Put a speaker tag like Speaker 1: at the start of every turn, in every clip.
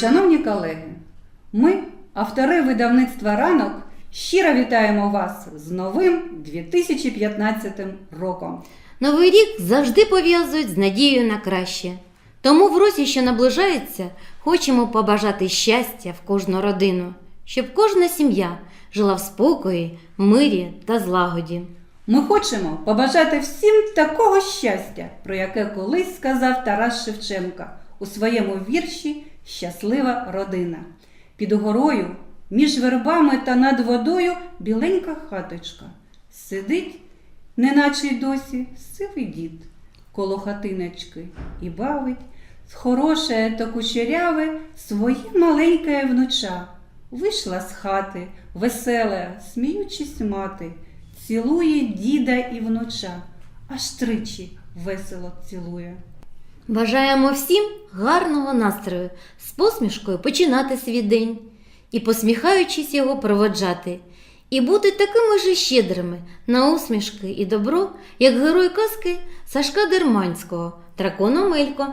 Speaker 1: Шановні колеги, ми, автори видавництва ранок, щиро вітаємо вас з новим 2015 роком.
Speaker 2: Новий рік завжди пов'язують з надією на краще. Тому в році, що наближається, хочемо побажати щастя в кожну родину, щоб кожна сім'я жила в спокої, мирі та злагоді.
Speaker 1: Ми хочемо побажати всім такого щастя, про яке колись сказав Тарас Шевченка у своєму вірші Щаслива родина. Під горою, між вербами та над водою біленька хаточка. Сидить, неначе й досі, сивий дід коло хатиночки і бавить хороше та кучеряве своє маленьке внуча. Вийшла з хати, весела, сміючись мати, цілує діда і внуча, аж тричі весело цілує.
Speaker 2: Бажаємо всім гарного настрою, з посмішкою починати свій день і посміхаючись його проводжати, і бути такими ж щедрими на усмішки і добро, як герой казки Сашка Дерманського Дракон Омелько.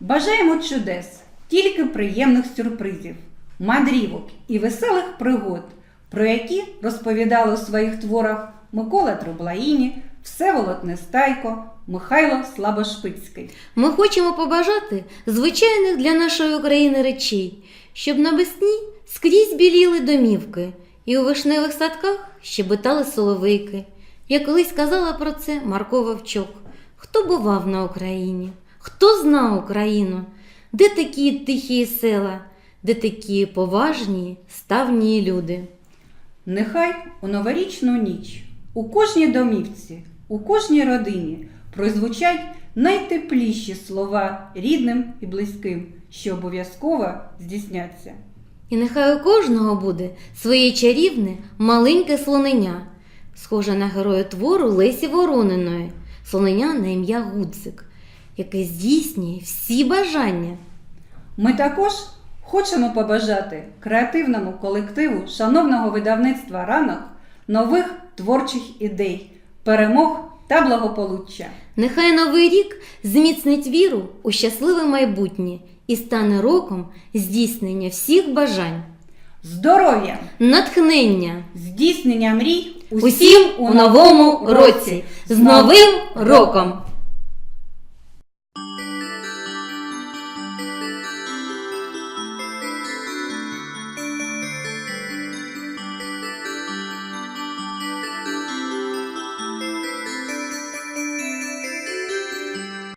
Speaker 1: Бажаємо чудес, тільки приємних сюрпризів, мандрівок і веселих пригод, про які розповідали у своїх творах Микола Трублаїні, Всеволод Нестайко, Михайло Слабошпицький.
Speaker 2: Ми хочемо побажати звичайних для нашої України речей, щоб навесні скрізь біліли домівки, і у вишневих садках щебетали соловейки. Я колись казала про це Марко Вовчок. Хто бував на Україні? Хто знав Україну? Де такі тихі села, де такі поважні, ставні люди?
Speaker 1: Нехай у новорічну ніч у кожній домівці, у кожній родині прозвучать найтепліші слова рідним і близьким, що обов'язково здійсняться.
Speaker 2: І нехай у кожного буде своє чарівне маленьке слонення, схоже на героя твору Лесі Ворониної, слонення на ім'я Гудзик, яке здійснює всі бажання.
Speaker 1: Ми також хочемо побажати креативному колективу шановного видавництва ранок нових творчих ідей, перемог та благополуччя.
Speaker 2: Нехай новий рік зміцнить віру у щасливе майбутнє і стане роком здійснення всіх бажань,
Speaker 1: Здоров'я,
Speaker 2: натхнення!
Speaker 1: Здійснення мрій
Speaker 2: усім у новому році. з Новим роком!